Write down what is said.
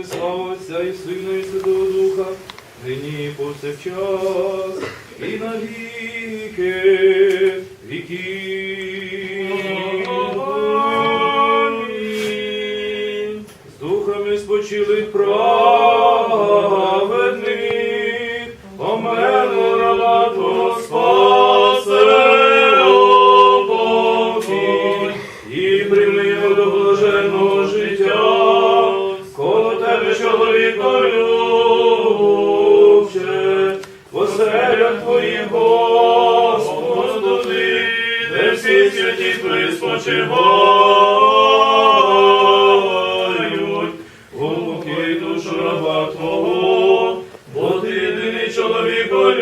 Отця і Сина, і Святого Духа, нині і повсякчас, і на віки віків. З духами спочилих праведних, омену раба Твого спасе, покій, і всі святі приспочивають, спочивають, упокій душу раба Твого, бо ти єдиний чоловіко